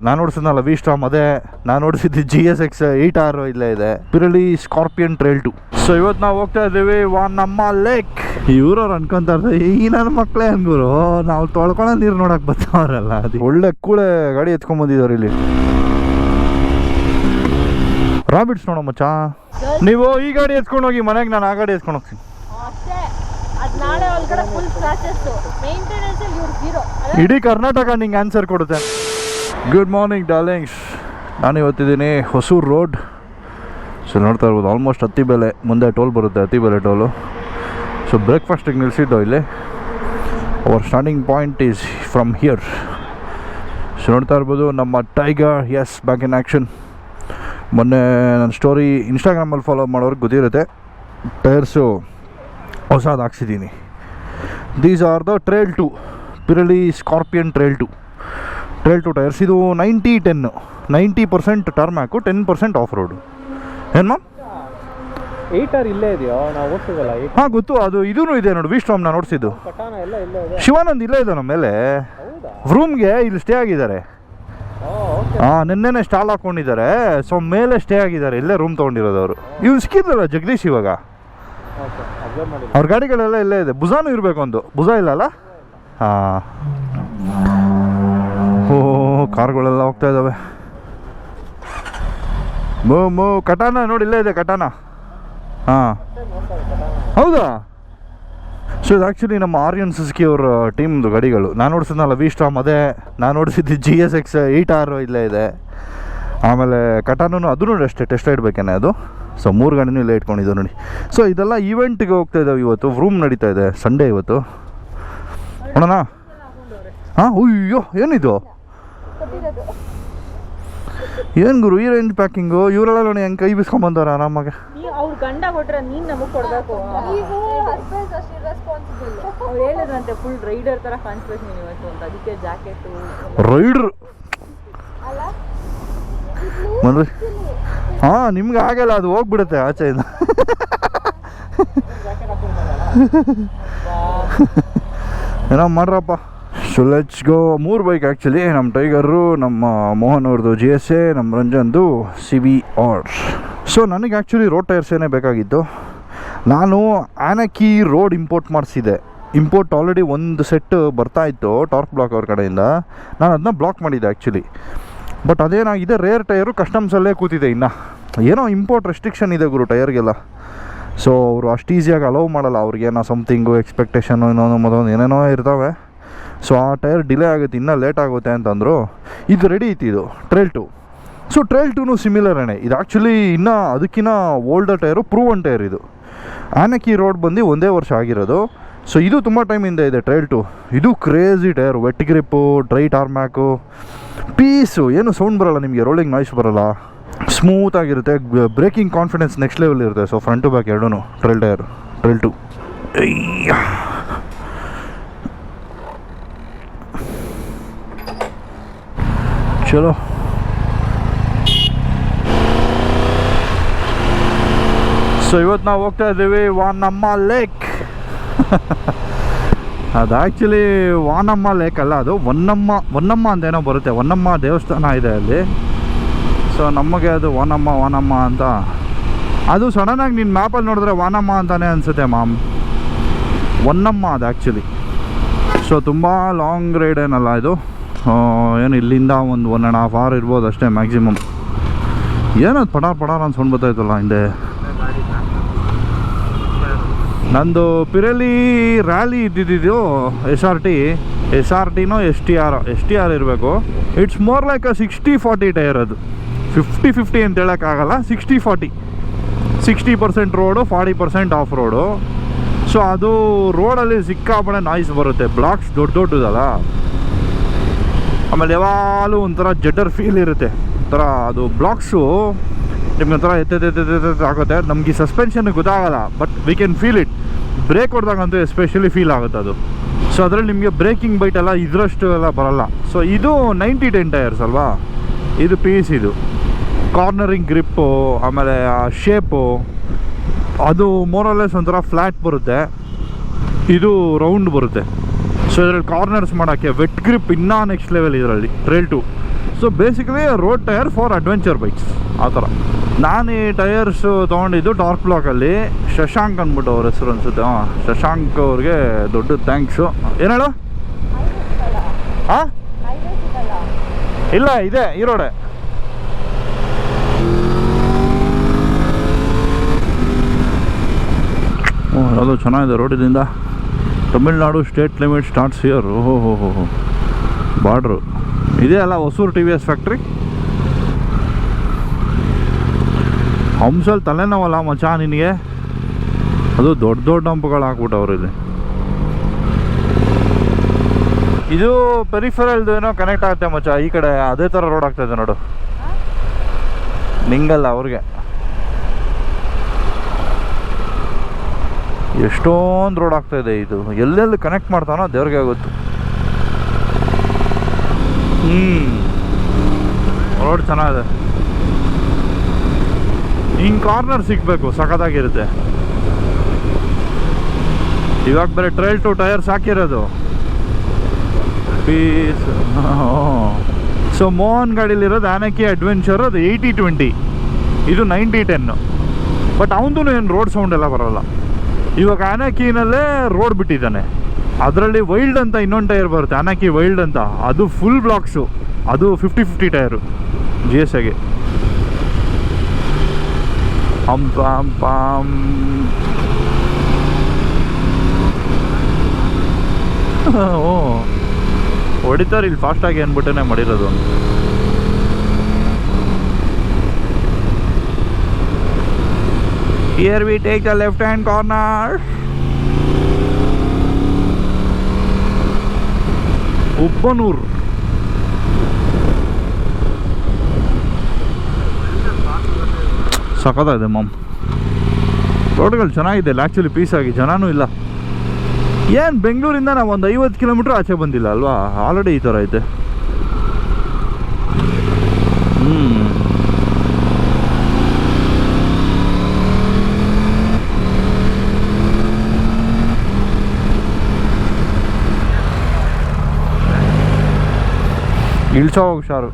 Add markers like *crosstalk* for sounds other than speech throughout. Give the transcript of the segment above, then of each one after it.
ನಾನು ಓಡಿಸಿದ್ನಲ್ಲ V Strom ಅದೇ ನಾನು ಓಡಿಸಿದ್ದು G S X eight R ಇಲ್ಲೇ ಇದೆ. Pirelli Scorpion Trail two so ಇವತ್ತು ನಾವು ಹೋಗ್ತಾ ಇದ್ದೀವಿ ವಾನ್ ನಮ್ಮ ಲೇಕ್ ಇವ್ರವ್ರು ಅನ್ಕೊಂತ ಇರ್ತಾರೆ ಈ ನನ್ನ ಮಕ್ಕಳೇ ಅಂದ್ರು ನಾವು ತೊಳ್ಕೊಳ್ಳೋ ನೀರು ನೋಡಕ್ ಬರ್ತಾವ್ರಲ್ಲ ಅದು ಒಳ್ಳೆ ಕೂಳೆ ಗಾಡಿ ಎತ್ಕೊಂಡ್ ಬಂದಿದ್ದಾರೆ ಇಲ್ಲಿ. ರಾಬಿಟ್ಸ್ ನೋಡೋ ಮಚ್ಚ. ನೀವು ಈ ಗಾಡಿ ಎತ್ಕೊಂಡು ಹೋಗಿ ಮನೆಗೆ ನಾನು ಆ ಗಾಡಿ ಎತ್ಕೊಂಡು ಹೋಗ್ತೀನಿ. ಅಷ್ಟೇ ಅದ್ ನಾಳೆ ಒಳಗಡೆ ಫುಲ್ ಕ್ರಾಚಸ್ ಮೇಂಟೆನೆನ್ಸ್ ಅಲ್ಲಿ ಇವ್ರು ಜೀರೋ ಇಡೀ ಕರ್ನಾಟಕ ನಿಂಗೆ ಆನ್ಸರ್ ಕೊಡುತ್ತೆ. ಗುಡ್ ಮಾರ್ನಿಂಗ್ ಡಾರ್ಲಿಂಗ್ಸ್ ನಾನು ಇವತ್ತಿದ್ದೀನಿ ಹೊಸೂರು ರೋಡ್. ಸೊ ನೋಡ್ತಾ ಇರ್ಬೋದು ಆಲ್ಮೋಸ್ಟ್ ಹತ್ತಿ ಬೆಲೆ, ಮುಂದೆ ಟೋಲ್ ಬರುತ್ತೆ, ಹತ್ತಿ ಬೆಲೆ ಟೋಲು. ಸೊ ಬ್ರೇಕ್ಫಾಸ್ಟಿಗೆ ನಿಲ್ಲಿಸಿದ್ದು ಇಲ್ಲಿ. Our starting point is from here so ನೋಡ್ತಾ ಇರ್ಬೋದು, ನಮ್ಮ tiger is back in action ಮೊನ್ನೆ ನನ್ನ ಸ್ಟೋರಿ ಇನ್ಸ್ಟಾಗ್ರಾಮಲ್ಲಿ ಫಾಲೋ ಮಾಡೋರ್ಗೆ ಗೊತ್ತಿರುತ್ತೆ. ಟೈರ್ಸು ಹೊಸದು ಹಾಕ್ಸಿದ್ದೀನಿ. These are the Trail two Pirelli Scorpion Trail two Trail two tyres ಇದು ninety ten ninety percent tarmac ten percent off road ಏನು ಮ್ಯಾಮ್ ಇಲ್ಲೇ ಇದೆಯೋ? ನಾವು ಹಾಂ ಗೊತ್ತು. ಅದು ಇದೂ ಇದೆ ನೋಡಿ ವಿಶ್ವ ನಾನು ನೋಡಿಸಿದ್ದು ಶಿವಾನಂದ್ ಇಲ್ಲೇ ಇದೆ. ನಮ್ಮ ಮೇಲೆ. ರೂಮ್ಗೆ ಇಲ್ಲಿ ಸ್ಟೇ ಆಗಿದ್ದಾರೆ. ಹಾಂ ನಿನ್ನೆನೆ ಸ್ಟಾಲ್ ಹಾಕೊಂಡಿದ್ದಾರೆ. ಸೊ ಮೇಲೆ ಸ್ಟೇ ಆಗಿದ್ದಾರೆ. ಇಲ್ಲೇ ರೂಮ್ ತೊಗೊಂಡಿರೋದು ಅವರು ಇವ್ರು ಸಿಕ್ಕಿದ್ರಲ್ಲ ಜಗದೀಶ್ ಇವಾಗ. ಅವ್ರ ಗಾಡಿಗಳೆಲ್ಲ ಇಲ್ಲೇ ಇದೆ. ಭುಜಾನು ಇರಬೇಕು ಒಂದು. ಭುಜ ಇಲ್ಲ ಅಲ್ಲ? ಹಾಂ. ಕಾರ್ಗಳೆಲ್ಲ ಹೋಗ್ತಾ ಇದ್ದಾವೆ ಮೋ ಮೋ, ಕಟಾನ ನೋಡಿ, ಇಲ್ಲೇ ಇದೆ ಕಟಾನ. ಹಾಂ. ಹೌದಾ? ಸೊ ಇದು ಆ್ಯಕ್ಚುಲಿ ನಮ್ಮ ಆರ್ಯನ್ ಸಿಸ್ಕಿ ಅವ್ರ ಟೀಮ್ದು ಗಾಡಿಗಳು. ನಾನು ಓಡಿಸಿದ್ನಲ್ಲ ವಿ ಸ್ಟಾಮ್ ಅದೇ. ನಾನು ಓಡಿಸಿದ್ದು G S X eight R ಇಲ್ಲೇ ಇದೆ. ಆಮೇಲೆ ಕಟಾನು ಅದೂ ಅಷ್ಟೇ ಟೆಸ್ಟ್ ಇಡಬೇಕೇನೆ ಅದು. ಸೊ ಮೂರು ಗಾಡಿನೂ ಇಲ್ಲೇ ಇಟ್ಕೊಂಡಿದ್ದು ನೋಡಿ. ಸೊ ಇದೆಲ್ಲ ಈವೆಂಟ್ಗೆ ಹೋಗ್ತಾ ಇದ್ದಾವೆ ಇವತ್ತು. ರೂಮ್ ನಡೀತಾ ಇದೆ ಸಂಡೇ ಇವತ್ತು. ನೋಡೋಣ. ಹಾಂ, ಅಯ್ಯೋ, ಏನಿದು? ಏನು ಗುರು ಈ ರೇಂಜ್ ಪ್ಯಾಕಿಂಗು ಇವರೆಲ್ಲ ನೋಡಿ ಹೆಂಗೆ ಕೈ ಬಿಸ್ಕೊಂಬಂದವ್ರೆ ಬಂದವರ ನೀವ್ ಅವ್ರ ಗಂಡ ಕೊಟ್ರೆ ನೀನ್ ನಮಗ್ ಕೊಡ್ಬೇಕು. ಅವ್ರು ಹೇಳಿದ್ರಂತೆ ಫುಲ್ ರೈಡರ್ ತರ ಕಾಣಿಸ್ಬೇಕು ನೀನು ಇವತ್ತು ಅಂತ. ಅದಕ್ಕೆ ಜಾಕೆಟ್ ರೈಡರ್ ಬನ್ರಿ ಹಾಂ ನಿಮ್ಗೆ ಆಗಲ್ಲ ಅದು ಹೋಗ್ಬಿಡುತ್ತೆ ಆಚೆಯಿಂದ *laughs* ಏನೋ ಮಾಡ್ರಪ್ಪ. ಸೊ ಲೆಟ್ಸ್ ಗೋ ಮೂರು ಬೈಕ್ ಆ್ಯಕ್ಚುಲಿ ನಮ್ಮ ಟೈಗರು ನಮ್ಮ ಮೋಹನ್ ಅವ್ರದ್ದು ಜಿ ಎಸ್ ಎ ನಮ್ಮ ರಂಜನ್ದು ಸಿ ವಿ ಆರ್ ಸೊ ನನಗೆ ಆ್ಯಕ್ಚುಲಿ ರೋಡ್ ಟೈರ್ಸೇನೆ ಬೇಕಾಗಿತ್ತು ನಾನು ಆನಕಿ ರೋಡ್ ಇಂಪೋರ್ಟ್ ಮಾಡಿಸಿದೆ ಇಂಪೋರ್ಟ್ ಆಲ್ರೆಡಿ ಒಂದು ಸೆಟ್ ಬರ್ತಾ ಇತ್ತು ಟಾರ್ಕ್ ಬ್ಲಾಕ್ ಅವ್ರ ಕಡೆಯಿಂದ ನಾನು ಅದನ್ನ ಬ್ಲಾಕ್ ಮಾಡಿದ್ದೆ ಆ್ಯಕ್ಚುಲಿ ಬಟ್ ಅದೇನಾಗಿದೆ ರೇರ್ ಟೈರು ಕಸ್ಟಮ್ಸಲ್ಲೇ ಕೂತಿದೆ ಇನ್ನು ಏನೋ ಇಂಪೋರ್ಟ್ ರೆಸ್ಟ್ರಿಕ್ಷನ್ ಇದೆ ಗುರು ಟೈರ್ಗೆಲ್ಲ ಸೊ ಅವರು ಅಷ್ಟು ಈಸಿಯಾಗಿ ಅಲೋವ್ ಮಾಡಲ್ಲ ಅವ್ರಿಗೇನೋ ಸಮಥಿಂಗು ಎಕ್ಸ್ಪೆಕ್ಟೇಷನು ಇನ್ನೊಂದು ಮತ್ತೊಂದು ಏನೇನೋ ಇರ್ತವೆ ಸೊ ಆ ಟೈರ್ ಡಿಲೇ ಆಗುತ್ತೆ, ಇನ್ನೂ ಲೇಟ್ ಆಗುತ್ತೆ ಅಂತಂದರು, ಇದು ರೆಡಿ ಇತ್ತು ಇದು ಟ್ರೇಲ್ ಟು ಸೊ ಟ್ರೇಲ್ ಟೂನು ಸಿಮಿಲರ್ ಅಣೆ. ಇದು ಆ್ಯಕ್ಚುಲಿ ಇನ್ನೂ ಅದಕ್ಕಿಂತ ಓಲ್ಡರ್ ಟೈರು ಪ್ರೂವನ್ ಟೈರ್ ಇದು. ಆನಕಿ ರೋಡ್ ಬಂದು ಒಂದೇ ವರ್ಷ ಆಗಿರೋದು. ಸೊ ಇದು ತುಂಬ ಟೈಮಿಂದ ಇದೆ ಟ್ರೈಲ್ ಟು ಇದು crazy tyre wet grip dry tarmac piece ಏನು ಸೌಂಡ್ ಬರಲ್ಲ ನಿಮಗೆ ರೋಲಿಂಗ್ ನಾಯ್ಸ್ ಬರಲ್ಲ. ಸ್ಮೂತ್ ಆಗಿರುತ್ತೆ ಬ್ರೇಕಿಂಗ್ ಕಾನ್ಫಿಡೆನ್ಸ್ ನೆಕ್ಸ್ಟ್ ಲೆವೆಲ್ ಇರುತ್ತೆ. ಸೊ ಫ್ರಂಟ್ ಟು ಬ್ಯಾಕ್ ಎರಡೂ ಟ್ರೈಲ್ ಟೈರ್ ಟ್ರೈಲ್ ಟು ಚಲೋ ಸೊ ಇವತ್ತು ನಾವು ಹೋಗ್ತಾ ಇದ್ದೀವಿ ವಾನಮ್ಮ ಲೇಕ್ ಅದು ಆ್ಯಕ್ಚುಲಿ ವಾನಮ್ಮ ಲೇಕ್ ಅಲ್ಲ, ಅದು ವನ್ನಮ್ಮ ಹೊನ್ನಮ್ಮ ಅಂತೇನೋ ಬರುತ್ತೆ. ವನ್ನಮ್ಮ ದೇವಸ್ಥಾನ ಇದೆ ಅಲ್ಲಿ. ಸೊ ನಮಗೆ ಅದು ವಾನಮ್ಮ ವಾನಮ್ಮ ಅಂತ. ಅದು ಸಡನ್ನಾಗಿ ನಿನ್ನ ಮ್ಯಾಪಲ್ಲಿ ನೋಡಿದ್ರೆ ವಾನಮ್ಮ ಅಂತಾನೆ ಅನಿಸುತ್ತೆ ಮಾಮ್. ವನ್ನಮ್ಮ ಅದು ಆ್ಯಕ್ಚುಲಿ ಸೊ ತುಂಬ ಲಾಂಗ್ ರೈಡ್ ಏನಲ್ಲ ಇದು? ಏನು ಇಲ್ಲಿಂದ ಒಂದು ಒನ್ ಆ್ಯಂಡ್ ಹಾಫ್ ಅವರ್ ಇರ್ಬೋದು ಅಷ್ಟೇ ಮ್ಯಾಕ್ಸಿಮಮ್ ಏನದು ಪಡಾರ್ ಪಡಾರ್ ಅಂತ ಸೌಂಡ್ ಬರ್ತಾಯಿತ್ತಲ್ಲ ಹಿಂದೆ. ನಂದು ಪಿರಲಿ ರ್ಯಾಲಿ ಇದ್ದಿದ್ದು S R T S R ಟಿನೋ S T R S T R ಇರಬೇಕು. It's more like a sixty forty tyre ಅದು. ಫಿಫ್ಟಿ ಫಿಫ್ಟಿ ಅಂತ ಹೇಳೋಕ್ಕಾಗಲ್ಲ sixty forty sixty percent road forty percent off road so ಅದು ರೋಡಲ್ಲಿ ಸಿಕ್ಕಾಪಡೆ noise ಬರುತ್ತೆ. Blocks ದೊಡ್ಡ ದೊಡ್ಡದಲ್ಲ. ಆಮೇಲೆ ಯಾವಾಗಲೂ ಒಂಥರ ಜಡ್ಡರ್ ಫೀಲ್ ಇರುತ್ತೆ. ಒಂಥರ ಅದು ಬ್ಲಾಕ್ಸು ನಿಮ್ಗೆ ಒಂಥರ ಎತ್ತೆತ್ತೆತ್ತೆತ್ತೆ ಆಗುತ್ತೆ. ನಮಗೆ ಸಸ್ಪೆನ್ಷನ್ ಗೊತ್ತಾಗಲ್ಲ but we can feel it brake ಹೊಡೆದಾಗಂತೂ especially feel ಆಗುತ್ತೆ ಅದು. ಸೊ ಅದರಲ್ಲಿ ನಿಮಗೆ ಬ್ರೇಕಿಂಗ್ ಬೈಟ್ ಎಲ್ಲ ಇದರಷ್ಟು ಎಲ್ಲ ಬರಲ್ಲ. ಸೊ ಇದು ನೈಂಟಿ ಟೆನ್ ಟೈರ್ಸ್ ಅಲ್ವಾ? ಇದು ಪೀಸ್ ಇದು. ಕಾರ್ನರಿಂಗ್ ಗ್ರಿಪ್ಪು ಆಮೇಲೆ ಆ ಶೇಪು ಅದು ಮೋರಲೆಸ್ ಒಂಥರ ಫ್ಲ್ಯಾಟ್ ಬರುತ್ತೆ. ಇದು ರೌಂಡ್ ಬರುತ್ತೆ. ಸೊ ಇದರಲ್ಲಿ ಕಾರ್ನರ್ಸ್ ಮಾಡೋಕ್ಕೆ ವೆಟ್ ಗ್ರಿಪ್ ಇನ್ನೂ ನೆಕ್ಸ್ಟ್ ಲೆವೆಲ್ ಇದರಲ್ಲಿ Trail two so basically road tyre for adventure bikes ಆ ಥರ ನಾನು ಈ ಟೈರ್ಸು ತೊಗೊಂಡಿದ್ದು ಡಾರ್ಕ್ ಬ್ಲಾಕಲ್ಲಿ ಶಶಾಂಕ್ ಅಂದ್ಬಿಟ್ಟು ಅವ್ರ ಹೆಸರು ಅನ್ಸುತ್ತೆ. ಹಾಂ, ಶಶಾಂಕ್ ಅವ್ರಿಗೆ ದೊಡ್ಡ ಥ್ಯಾಂಕ್ಸು ಏನು ಹೇಳು? ಹಾಂ ಇಲ್ಲ, ಇದೆ ಈ ರೋಡೆ ಓ ಅದು ಚೆನ್ನಾಗಿದೆ ರೋಡಿನಿಂದ Tamil Nadu state limit starts here ಓಹೋ ಹೋ ಹೋ ಹೋ. ಬಾರ್ಡ್ರು. ಇದೇ ಅಲ್ಲ Hosur T V S factory ಹಂಸಲ್ಲಿ ತಲೆನೋವಲ್ಲ ಮಚ ನಿನಗೆ? ಅದು ದೊಡ್ಡ ದೊಡ್ಡ ಹಂಪುಗಳು ಹಾಕ್ಬಿಟ್ಟವ್ರು ಇಲ್ಲಿ. ಇದು ಪೆರಿಫರಲ್ದು ಏನೋ ಕನೆಕ್ಟ್ ಆಗುತ್ತೆ ಮಚ್ಚ ಈ ಕಡೆ ಅದೇ ಥರ ರೋಡ್ ಆಗ್ತಾಯಿದೆ ನೋಡು. ನಿಂಗಲ್ಲ ಅವ್ರಿಗೆ. ಎಷ್ಟೊಂದು ರೋಡ್ ಆಗ್ತಾ ಇದೆ ಇದು. ಎಲ್ಲೆಲ್ಲಿ ಕನೆಕ್ಟ್ ಮಾಡ್ತಾನೋ ದೇವ್ರಿಗೆ ಗೊತ್ತು. ಹ್ಞೂ ರೋಡ್ ಚೆನ್ನಾಗಿದೆ. ಹಿಂಗೆ ಕಾರ್ನರ್ ಸಿಗಬೇಕು, ಸಖತ್ತಾಗಿರುತ್ತೆ. ಇವಾಗ ಬೇರೆ ಟ್ರೈಲ್ ಟು ಟೈರ್ಸ್ ಹಾಕಿರೋದು. ಪೀಸ್ ಸೊ ಮೋಹನ್ ಗಾಡೀಲಿರೋದು ಆನಕಿ ಅಡ್ವೆಂಚರ್ ಅದು ಏಯ್ಟಿ ಟ್ವೆಂಟಿ ಇದು ನೈಂಟಿ ಟೆನ್ನು ಬಟ್ ಅವನದು ಏನು ರೋಡ್ ಸೌಂಡ್ ಎಲ್ಲ ಬರೋಲ್ಲ. ಇವಾಗ ಆನಕಿನಲ್ಲೇ ರೋಡ್ ಬಿಟ್ಟಿದ್ದಾನೆ. ಅದರಲ್ಲಿ ವೈಲ್ಡ್ ಅಂತ ಇನ್ನೊಂದು ಟೈರ್ ಬರುತ್ತೆ. ಆನಕಿ ವೈಲ್ಡ್ ಅಂತ. ಅದು ಫುಲ್ ಬ್ಲಾಕ್ಸು ಅದು fifty fifty tyre. G S ಆಗಿ. ಹಂಪ ಹಂಪ ಓ. ಹೊಡಿತಾರೆ ಇಲ್ಲಿ ಫಾಸ್ಟಾಗಿ ಅಂದ್ಬಿಟ್ಟೆ ಮಾಡಿರೋದು. Here we take the left hand corner. ಉಪ್ಪನೂರು ಸಖತ್ತಾಗಿದೆ ಮಾಮ್. ರೋಡ್ಗಳು ಚೆನ್ನಾಗಿದೆ ಆ್ಯಕ್ಚುಲಿ ಪೀಸಾಗಿ ಜನನೂ ಇಲ್ಲ. ಏನು ಬೆಂಗಳೂರಿಂದ ನಾವು ಒಂದು ಐವತ್ತು ಕಿಲೋಮೀಟ್ರ್ ಆಚೆ ಬಂದಿಲ್ಲ ಅಲ್ವಾ? ಆಲ್ರೆಡಿ ಈ ಥರ ಐತೆ ಹ್ಞೂ ಇಳ್ಸೋ ಹುಷಾರು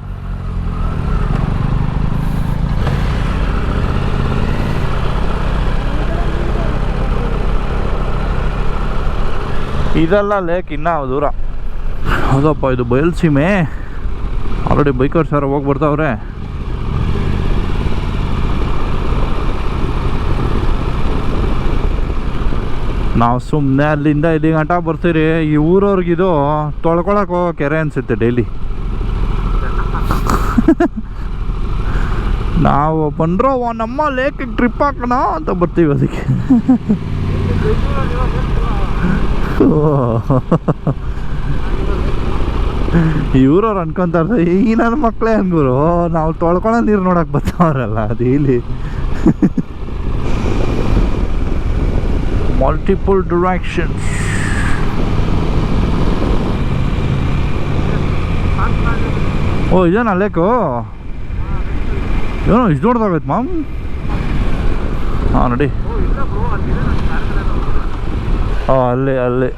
ಇದೆಲ್ಲ ಲೇಕ್ ಇನ್ನೂ ದೂರ. ಹೌದಪ್ಪ, ಇದು ಬಯಲ್ಸೀಮೆ ಆಲ್ರೆಡಿ ಬೈಕರ್ ಸರ್ ಹೋಗಿ ಬರ್ತಾವ್ರೆ. ನಾವು ಸುಮ್ಮನೆ ಅಲ್ಲಿಂದ ಇಲ್ಲಿ ಗಂಟ ಬರ್ತೀರಿ. ಈ ಊರವ್ರಿಗಿದು ತೊಳ್ಕೊಳಕ್ಕೆ ಹೋಗೋ ಕೆರೆ ಅನಿಸುತ್ತೆ ಡೈಲಿ ನಾವು ಬಂದ್ರೋ ನಮ್ಮ ಲೇಕ್ ಟ್ರಿಪ್ ಹಾಕೋಣ ಅಂತ ಬರ್ತೀವಿ ಅದಕ್ಕೆ. ಇವ್ರವ್ರು ಅನ್ಕೊಂತ ಈ ನನ್ನ ಮಕ್ಕಳೇ ಹಂಗೂರು. ನಾವು ತೊಳ್ಕೊಳ್ಳೋ ನೀರು ನೋಡಕ್ ಬರ್ತಾವ್ರಲ್ಲ ಅದು ಇಲ್ಲಿ. ಮಲ್ಟಿಪಲ್ ಡಿರೆಕ್ಷನ್ಸ್ ಓ, ಇದೇನಾ ಲೇಕು ಏನೋ ಇಷ್ಟು ದೊಡ್ಡದಾಗೈತೆ ಮಾಮ್. ಹಾಂ ನೋಡಿ. ಹಾಂ ಅಲ್ಲಿ ಅಲ್ಲಿ.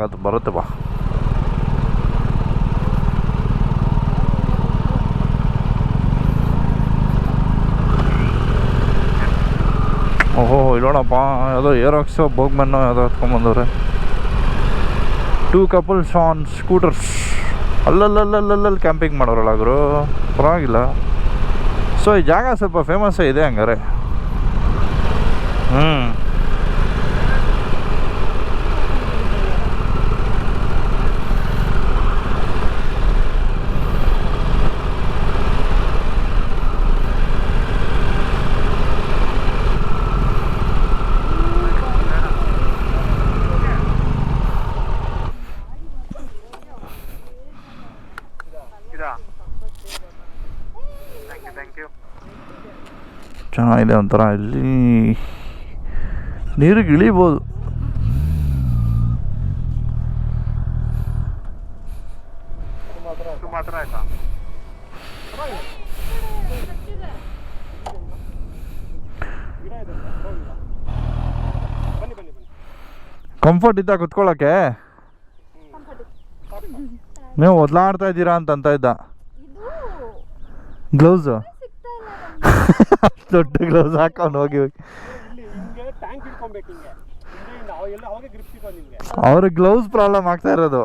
ಆಗತ್ತೆ ಬರುತ್ತೆ ಬಾ. ಓಹೋ, ಇಲ್ಲೋಣಪ್ಪ, ಯಾವುದೋ ಏರೋಕ್ಸೋ ಬೋಗ್ಮನ್ನು ಯಾವುದೋ ಹತ್ಕೊಂಬಂದವ್ರೆ ಟೂ ಕಪಲ್ಸ್ ಆನ್ ಸ್ಕೂಟರ್ಸ್ ಅಲ್ಲಲ್ಲಲ್ಲಲ್ಲಲ್ಲಿ ಕ್ಯಾಂಪಿಂಗ್ ಮಾಡೋರಲ್ಲ ಗುರು. ಪರವಾಗಿಲ್ಲ. ಸೊ ಈ ಜಾಗ ಸ್ವಲ್ಪ ಫೇಮಸ್ಸೇ ಇದೆ ಹಂಗಾರೆ. ಹ್ಞೂ ಚೆನ್ನಾಗಿದೆ ಒಂಥರ ಇಲ್ಲಿ ನೀರಿಗೆ ಇಳಿಬೋದು. ಕಂಫರ್ಟ್ ಇದ್ದ ಕುತ್ಕೊಳ್ಳೋಕೆ? ನೀವು ಒದ್ಲಾಡ್ತಾ ಇದ್ದೀರಾ ಅಂತ ಅಂತ ಇದ್ದ. ಇದು ಗ್ಲೌಸು. ದೊಡ್ಡ ಗ್ಲೌಸ್ ಹಾಕೊಂಡು ಹೋಗಿ ಹೋಗಿ. ಅವ್ರಿಗೆ ಗ್ಲೌಸ್ ಪ್ರಾಬ್ಲಮ್ ಆಗ್ತಾ ಇರೋದು.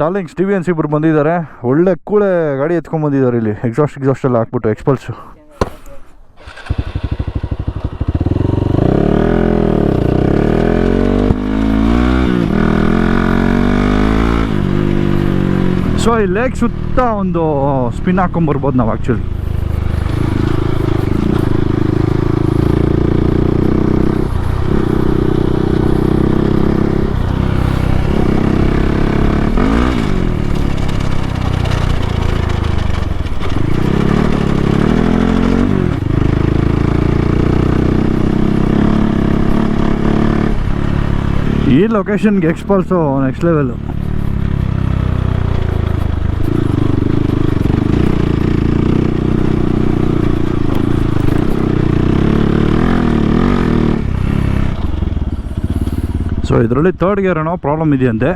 ಡಾರ್ಲಿಂಗ್ಸ್ ಟಿ ವಿ ಇಬ್ರು ಬಂದಿದ್ದಾರೆ. ಒಳ್ಳೆ ಕೂಳೆ ಗಾಡಿ ಎತ್ಕೊಂಡು ಬಂದಿದ್ದಾರೆ ಇಲ್ಲಿ. ಎಕ್ಸಾಸ್ಟ್ ಎಕ್ಸಾಸ್ಟ್ ಎಲ್ಲ ಹಾಕ್ಬಿಟ್ಟು ಎಕ್ಸ್ಪಲ್ಸು ಸೊ ಈ ಲೇಕ್ ಸುತ್ತ ಒಂದು ಸ್ಪಿನ್ ಹಾಕೊಂಬರ್ಬೋದು ನಾವು ಆ್ಯಕ್ಚುಲಿ ಈ ಲೊಕೇಶನ್ಗೆ ಎಕ್ಸ್ಪಲ್ಸು ನೆಕ್ಸ್ಟ್ ಲೆವೆಲು ಸೊ ಇದರಲ್ಲಿ ತರ್ಡ್ ಗೇರ್ ಏನೋ ಪ್ರಾಬ್ಲಮ್ ಇದೆಯಂತೆ.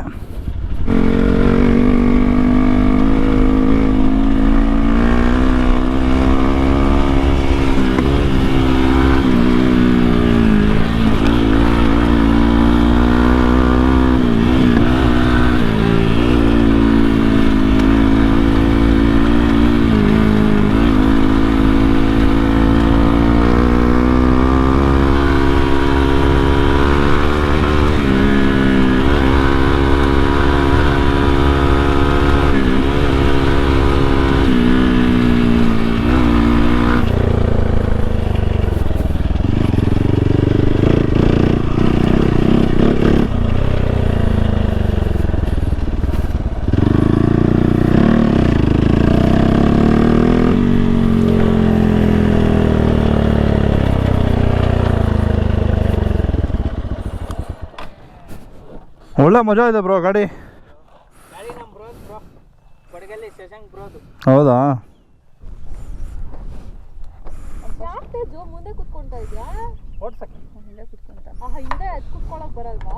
ಒಳ್ಳೆ ಮಜಾ ಇದೆ ಬ್ರೋ ಗಾಡಿ. ಹೌದಾ? ಮುಂದೆ ಕುತ್ಕೊಂತ ಇದ್ಯಾ? ಓಡ್ಸಕ್ಕೆ. ಹಿಂದೆ ಕುತ್ಕೊಂತ. ಆ ಹಿಂದೆ ಕುತ್ಕೊಳಕ್ ಬರಲ್ವಾ?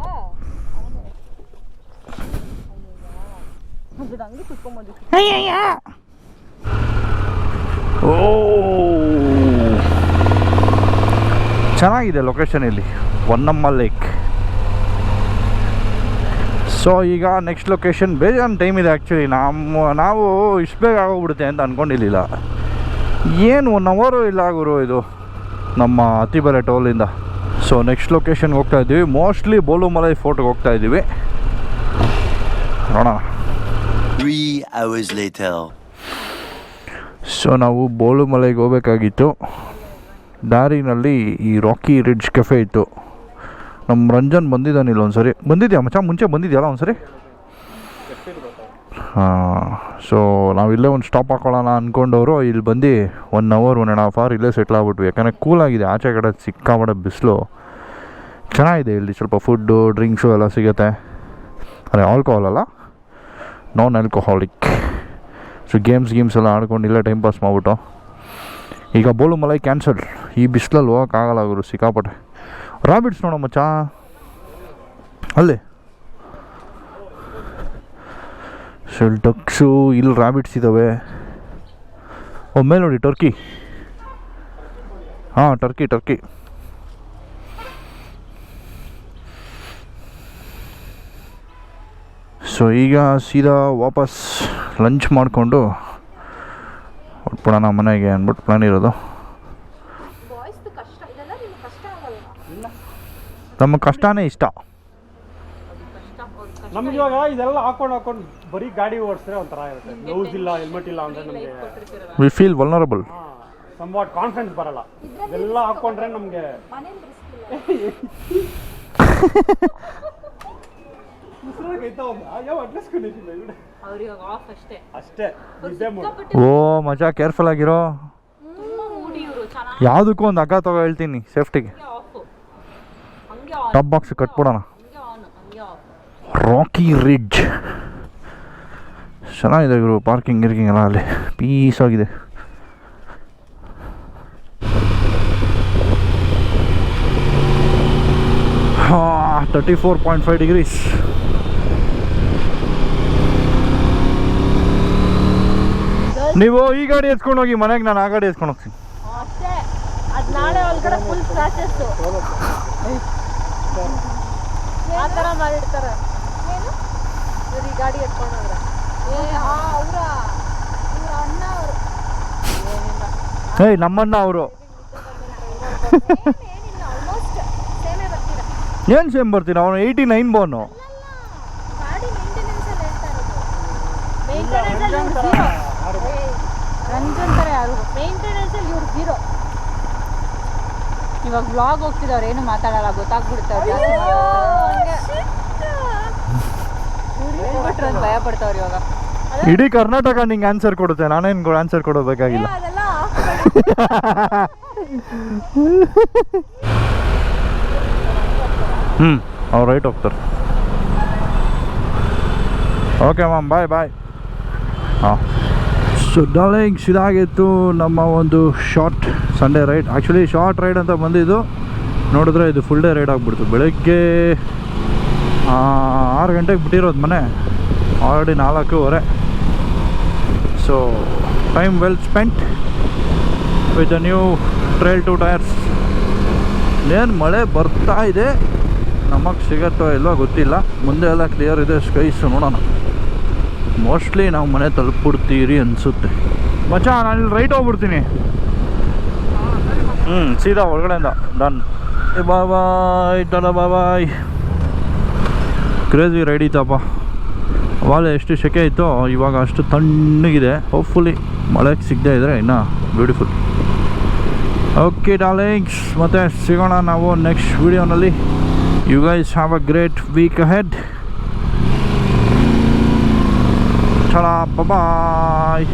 ಅದು ಹಂಗೆ ಕುತ್ಕೊಂಬೋದು. ಓ. ಚೆನ್ನಾಗಿದೆ ಲೊಕೇಶನ್ ಇಲ್ಲಿ ಒನ್ನಮ್ಮ ಲೇಕ್ ಸೊ ಈಗ ನೆಕ್ಸ್ಟ್ ಲೊಕೇಶನ್ ಬೇಜಾನ್ ಟೈಮ್ ಇದೆ ಆ್ಯಕ್ಚುಲಿ ನಮ್ಮ ನಾವು ಇಷ್ಟು ಬೇಗ ಆಗೋಗ್ಬಿಡುತ್ತೆ ಅಂತ ಅಂದ್ಕೊಂಡಿರಲಿಲ್ಲ ಏನು ಒನ್ ಅವರು ಇಲ್ಲ ಗುರು ಇದು ನಮ್ಮ ಅತಿಬೆಲೆ ಟೋಲಿಂದ ಸೊ ನೆಕ್ಸ್ಟ್ ಲೊಕೇಶನ್ಗೆ ಹೋಗ್ತಾ ಇದ್ದೀವಿ. ಮೋಸ್ಟ್ಲಿ ಬೋಲುಮಲೈ ಫೋಟೋಗೆ ಹೋಗ್ತಾ ಇದ್ದೀವಿ. ನೋಡೋಣ. ಸೊ ನಾವು ಬೋಳುಮಲೆಗೆ ಹೋಗ್ಬೇಕಾಗಿತ್ತು. ದಾರಿನಲ್ಲಿ ಈ ರಾಕಿ ರಿಡ್ಜ್ ಕೆಫೆ ಇತ್ತು. ನಮ್ಮ ರಂಜನ್ ಬಂದಿದ್ದಾನಿಲ್ಲ ಒಂದ್ಸರಿ. ಬಂದಿದ್ಯಾ ಮಚ್ಚ? ಮುಂಚೆ ಬಂದಿದ್ಯಲ್ಲ ಒಂದ್ಸರಿ? ಹಾಂ ಸೊ ನಾವಿಲ್ಲೇ ಒಂದು ಸ್ಟಾಪ್ ಹಾಕೊಳ್ಳೋಣ ಅಂದ್ಕೊಂಡವರು ಇಲ್ಲಿ ಬಂದು one hour one and half hour ಇಲ್ಲೇ ಸೆಟ್ಲ್ ಆಗ್ಬಿಟ್ವಿ. ಯಾಕಂದರೆ ಕೂಲಾಗಿದೆ ಆಚೆ ಕಡೆ ಸಿಕ್ಕಾಬಡ ಬಿಸಿಲು. ಚೆನ್ನಾಗಿದೆ ಇಲ್ಲಿ ಸ್ವಲ್ಪ ಫುಡ್ಡು ಡ್ರಿಂಕ್ಸು ಎಲ್ಲ ಸಿಗುತ್ತೆ. ಅದೇ ಆಲ್ಕೋಹಾಲ್ ಅಲ್ಲ? Non alcoholic so games games ಎಲ್ಲ ಆಡ್ಕೊಂಡು ಇಲ್ಲೇ ಟೈಮ್ ಪಾಸ್ ಮಾಡಿಬಿಟ್ಟು. ಈಗ ಬೋಲು ಮಲೈ ಕ್ಯಾನ್ಸಲ್ ಈ ಬಿಸಿಲಲ್ಲಿ ಹೋಗೋಕ್ಕಾಗಲ್ಲ ಗುರು, ಸಿಕ್ಕಾಪಟ್ಟೆ. ರಾಬಿಟ್ಸ್ ನೋಡೋ ಮಚ್ಚ. ಅಲ್ಲಿ. ಶೆಲ್ ಡಕ್ಸು ಇಲ್ಲಿ ರಾಬಿಟ್ಸ್ ಇದ್ದಾವೆ ಒಮ್ಮೆ ನೋಡಿ ಟರ್ಕಿ ಹಾಂ ಟರ್ಕಿ ಟರ್ಕಿ ಸೊ ಈಗ ಸೀದಾ ವಾಪಸ್ ಲಂಚ್ ಮಾಡಿಕೊಂಡು ಹೊಟ್ಬಿಡೋಣ ಮನೆಗೆ ಅಂದ್ಬಿಟ್ಟು ಪ್ಲ್ಯಾನ್ ಇರೋದು ಬಾಯ್ಸ್ದು ಕಷ್ಟ ಇದೆಲ್ಲ ನಿಮ್ಗೆ ಕಷ್ಟ ಆಗಲ್ಲ ನಮ್ಮ ಕಷ್ಟನೇ ಇಷ್ಟ. ನಮ್ಗೆ ಇವಾಗ ಇದೆಲ್ಲ ಹಾಕೊಂಡು ಹಾಕೊಂಡು ಬರೀ ಗಾಡಿ ಓಡಿಸಿದ್ರೆ ಒಂಥರ ಇರುತ್ತೆ. ಗ್ಲೌಸ್ ಇಲ್ಲ ಹೆಲ್ಮೆಟ್ ಇಲ್ಲ ಅಂದ್ರೆ ನಮಗೆ we feel vulnerable somewhat confidence ಬರಲ್ಲ. ಇದೆಲ್ಲ ಹಾಕೊಂಡ್ರೆ ನಮಗೆ ಓ ಮಜಾ ಕೇರ್ಫುಲ್ ಆಗಿರೋ. ಯಾವುದಕ್ಕೂ ಒಂದು ಹಗ್ಗ ತಗೋ ಹೇಳ್ತೀನಿ ಸೇಫ್ಟಿಗೆ ಟಾಪ್ ಬಾಕ್ಸ್ ಕಟ್ಬಿಡೋಣ ಹಂಗೆ ಆನ್ ಆಫ್ ರಾಕಿ ರಿಡ್ಜ್ ಚೆನ್ನಾಗಿದೆ ಗುರು ಪಾರ್ಕಿಂಗ್ ಗಿರ್ಕಿಂಗ್ ಎಲ್ಲ ಅಲ್ಲಿ. ಪೀಸ್ ಆಗಿದೆ. ಹಾಂ thirty four point five degrees ನೀವು ಈ ಗಾಡಿ ಎತ್ಕೊಂಡು ಹೋಗಿ ಮನೆಗೆ ನಾನು ಆ ಗಾಡಿ ಎತ್ಕೊಂಡು ಹೋಗ್ತೀನಿ. ಪ್ರಾಸೆಸ್ಸು ಆ ಥರ ಮಾಡಿರ್ತಾರೆ. ಏನು? ಇವ್ರು ಈ ಗಾಡಿ ಎತ್ಕೊಂಡೋದ್ರೆ ಏ ಹಾ ಅವರ ಇವ್ರ ಅಣ್ಣ ಅವರು. ಏನಿಲ್ಲ. ಏಯ್ ನಮ್ಮಣ್ಣ ಅವರು. ಏನಿಲ್ಲ ಆಲ್ಮೋಸ್ಟ್ ಸೇಮೇ ಬರ್ತೀರಾ? ಏನು ಸೇಮ್ ಬರ್ತೀನಿ ಅವನು ಏಯ್ಟಿ ನೈನ್ ಬೋನು ಗಾಡಿ ಮೇಂಟೆನೆನ್ಸ್ ಅಲ್ಲಿ ಹೇಳ್ತಾ ಇರೋದು. ಮೇಂಟೆನೆನ್ಸ್ ಅಲ್ಲಿ ಇವ್ರು ಜೀರೋ ರಂಜನ್ ತರ ಯಾರು? ಮೇಂಟೆನೆನ್ಸ್ ಅಲ್ಲಿ ಇವ್ರು ಝೀರೋ ಇವಾಗ ಬ್ಲಾಗ್ ಹೋಗ್ತಿದವ್ರು ಏನು ಮಾತಾಡಲ್ಲ ಬಿಟ್ರೆ ಅಂತ ಭಯ ಪಡ್ತಾವ್ರ ಇವಾಗ. ಇಡೀ ಕರ್ನಾಟಕ ನಿಂಗೆ ಆನ್ಸರ್ ಕೊಡುತ್ತೆ ನಾನೇನು ಆನ್ಸರ್ ಕೊಡಬೇಕಾಗಿಲ್ಲ ಹ್ಮ್ ಹ್ಞೂ ಅವ್ರು ರೈಟ್ ಹೋಗ್ತಾರೆ. ಓಕೆ ಮ್ಯಾಮ್ ಬಾಯ್ ಬಾಯ್ ಹಾಂ. ಸೊ ಡಾರ್ಲಿಂಗ್ಸ್ ಇದಾಗಿತ್ತು ನಮ್ಮ ಒಂದು short Sunday ride actually short ride ಅಂತ ಬಂದಿದ್ದು. ನೋಡಿದ್ರೆ ಇದು ಫುಲ್ ಡೇ ರೈಡ್ ಆಗಿಬಿಡ್ತು. ಬೆಳಗ್ಗೆ ಆರು ಗಂಟೆಗೆ ಬಿಟ್ಟಿರೋದು ಮನೆ. ಆಲ್ರೆಡಿ ನಾಲ್ಕೂವರೆ. So time well spent with a new Trail two tyres ಏನು ಮಳೆ ಬರ್ತಾ ಇದೆ? ನಮಗೆ ಸಿಗತ್ತೋ ಇಲ್ಲೋ ಗೊತ್ತಿಲ್ಲ. ಮುಂದೆ ಎಲ್ಲ ಕ್ಲಿಯರ್ ಇದೆ ಸ್ಕೈಸ್ ನೋಡೋಣ. ಮೋಸ್ಟ್ಲಿ ನಾವು ಮನೆ ತಲುಪಿಬಿಡ್ತೀರಿ ಅನಿಸುತ್ತೆ. ಮಚ್ಚಾ, ನಾನು ಇಲ್ಲಿ ರೈಟ್ ಹೋಗ್ಬಿಡ್ತೀನಿ. ಹ್ಞೂ ಸೀದಾ ಒಳಗಡೆಯಿಂದ done bye done tata bye bye crazy ride ಇತ್ತಪ್ಪ ಅವಾಗ ಎಷ್ಟು ಸೆಕೆ ಇತ್ತು ಇವಾಗ ಅಷ್ಟು ತಣ್ಣಗಿದೆ. ಹೋಪ್ಫುಲಿ ಮಳೆಗೆ ಸಿಗದೆ ಇದ್ದರೆ ಇನ್ನೂ ಬ್ಯೂಟಿಫುಲ್ ಓಕೆ ಡಾಲಿಂಗ್ಸ್ ಮತ್ತು ಸಿಗೋಣ ನಾವು next ವೀಡಿಯೋನಲ್ಲಿ you guys have a great week ahead bye